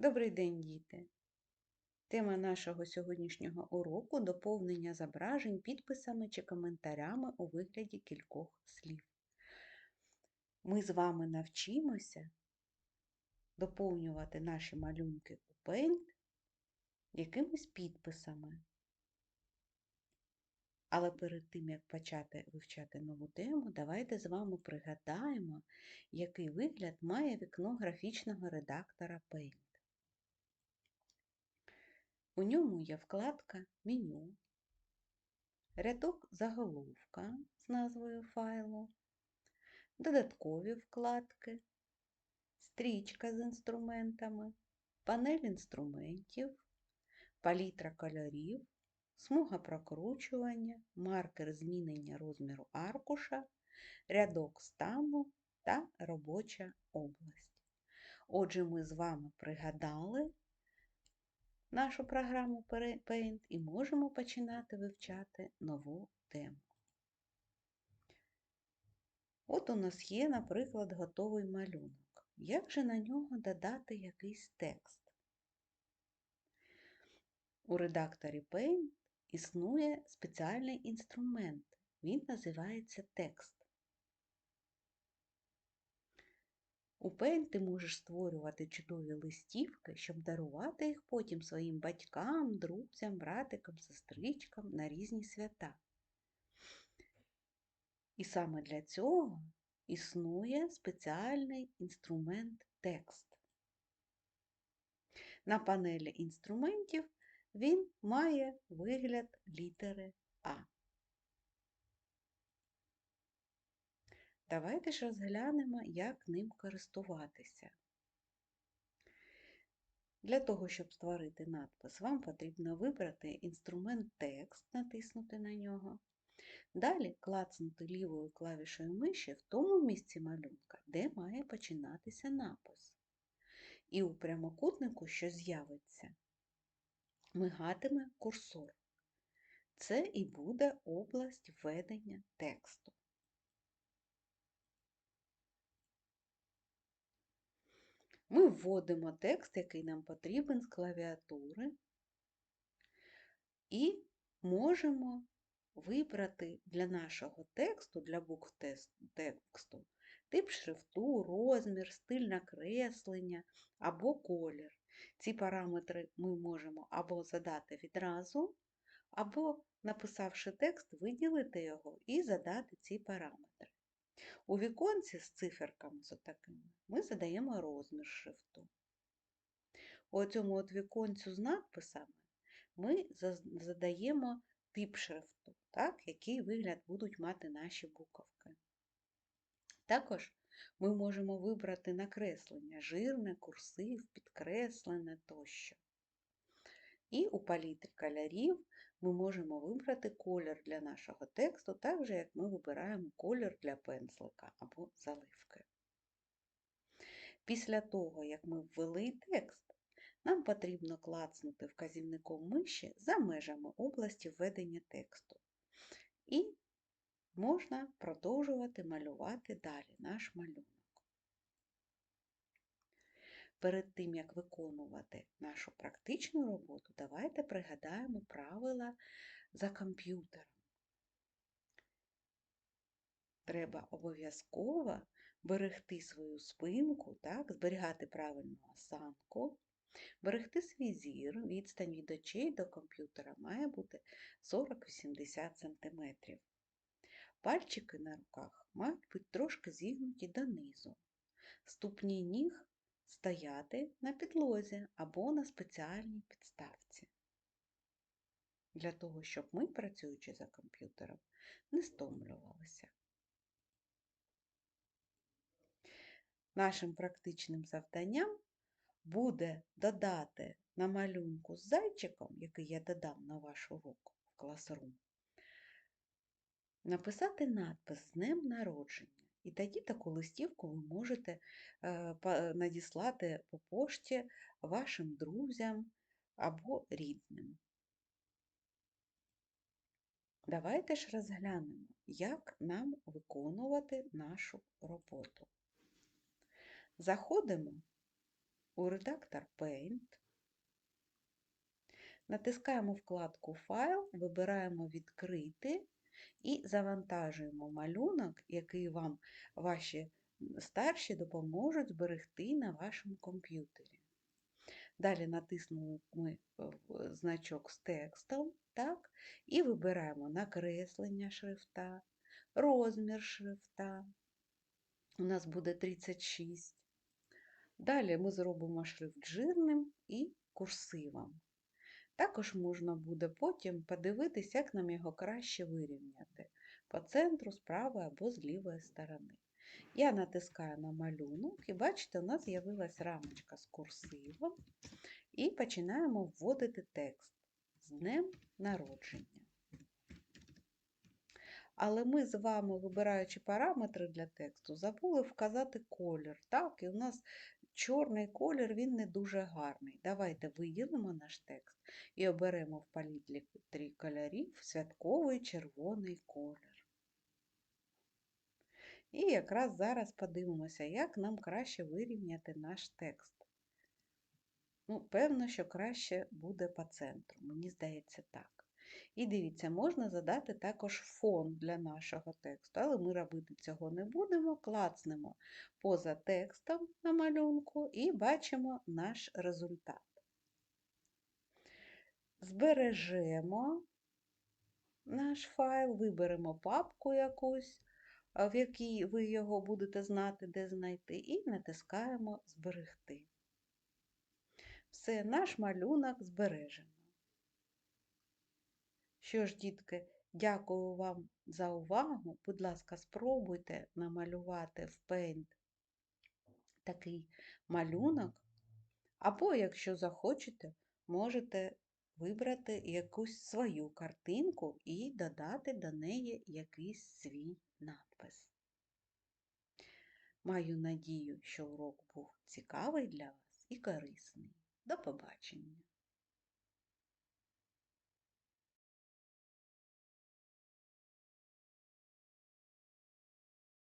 Добрий день, діти! Тема нашого сьогоднішнього уроку доповнення зображень підписами чи коментарями у вигляді кількох слів. Ми з вами навчимося доповнювати наші малюнки у Paint якимись підписами. Але перед тим, як почати вивчати нову тему, давайте з вами пригадаємо, який вигляд має вікно графічного редактора Paint. У ньому є вкладка Меню, рядок заголовка з назвою файлу, додаткові вкладки, стрічка з інструментами, панель інструментів, палітра кольорів, смуга прокручування, маркер змінення розміру аркуша, рядок стану та робоча область. Отже, ми з вами пригадали нашу програму Paint і можемо починати вивчати нову тему. От у нас є, наприклад, готовий малюнок. Як же на нього додати якийсь текст? У редакторі Paint існує спеціальний інструмент. Він називається текст. У ти можеш створювати чудові листівки, щоб дарувати їх потім своїм батькам, друзям, братикам, сестричкам на різні свята. І саме для цього існує спеціальний інструмент текст. На панелі інструментів він має вигляд літери А. Давайте ж розглянемо, як ним користуватися. Для того, щоб створити надпис, вам потрібно вибрати інструмент текст, натиснути на нього. Далі клацнути лівою клавішою миші в тому місці малюнка, де має починатися напис. І у прямокутнику, що з'явиться, мигатиме курсор. Це і буде область введення тексту. Ми вводимо текст, який нам потрібен з клавіатури, і можемо вибрати для нашого тексту, для букв тексту, тип шрифту, розмір, стиль накреслення або колір. Ці параметри ми можемо або задати відразу, або, написавши текст, виділити його і задати ці параметри. У віконці з циферками з такими ми задаємо розмір шрифту. У цьому от віконцю з надписами ми задаємо тип шрифту, так, який вигляд будуть мати наші буковки. Також ми можемо вибрати накреслення жирне, курсив, підкреслене тощо. І у палітрі кольорів ми можемо вибрати колір для нашого тексту, так же, як ми вибираємо колір для пензлика або заливки. Після того, як ми ввели текст, нам потрібно клацнути вказівником миші за межами області введення тексту. І можна продовжувати малювати далі наш малюнок. Перед тим, як виконувати нашу практичну роботу, давайте пригадаємо правила за комп'ютером. Треба обов'язково берегти свою спинку, так, зберігати правильну осанку, берегти свій зір, відстань від очей до комп'ютера має бути 40-80 см. Пальчики на руках мають бути трошки зігнуті донизу. Ступні ніг стояти на підлозі або на спеціальній підставці. Для того, щоб ми, працюючи за комп'ютером, не стомлювалися. Нашим практичним завданням буде додати на малюнку з зайчиком, який я додам на ваш урок в Classroom, написати надпис з Днем народження. І тоді таку листівку ви можете надіслати по пошті вашим друзям або рідним. Давайте ж розглянемо, як нам виконувати нашу роботу. Заходимо у редактор Paint, натискаємо вкладку Файл, вибираємо Відкрити і завантажуємо малюнок, який вам ваші старші допоможуть зберегти на вашому комп'ютері. Далі натиснули ми значок з текстом, так, і вибираємо накреслення шрифта, розмір шрифта. У нас буде 36. Далі ми зробимо шрифт жирним і курсивом. Також можна буде потім подивитися, як нам його краще вирівняти по центру, з правої або з лівої сторони. Я натискаю на малюнок і бачите, у нас з'явилась рамочка з курсивом, і починаємо вводити текст з днем народження. Але ми з вами, вибираючи параметри для тексту, забули вказати колір. Так, і у нас чорний колір, він не дуже гарний. Давайте виділимо наш текст і оберемо в палітрі кольорів святковий червоний колір. І якраз зараз подивимося, як нам краще вирівняти наш текст. Ну, Певно, що краще буде по центру, мені здається так. І дивіться, можна задати також фон для нашого тексту, але ми робити цього не будемо, клацнемо поза текстом на малюнку і бачимо наш результат. Збережемо наш файл, виберемо папку якусь, в якій ви його будете знати, де знайти, і натискаємо Зберегти. Все, наш малюнок збережено. Що ж, дітки, дякую вам за увагу. Будь ласка, спробуйте намалювати в Paint такий малюнок, або, якщо захочете, можете вибрати якусь свою картинку і додати до неї якийсь свій надпис. Маю надію, що урок був цікавий для вас і корисний. До побачення!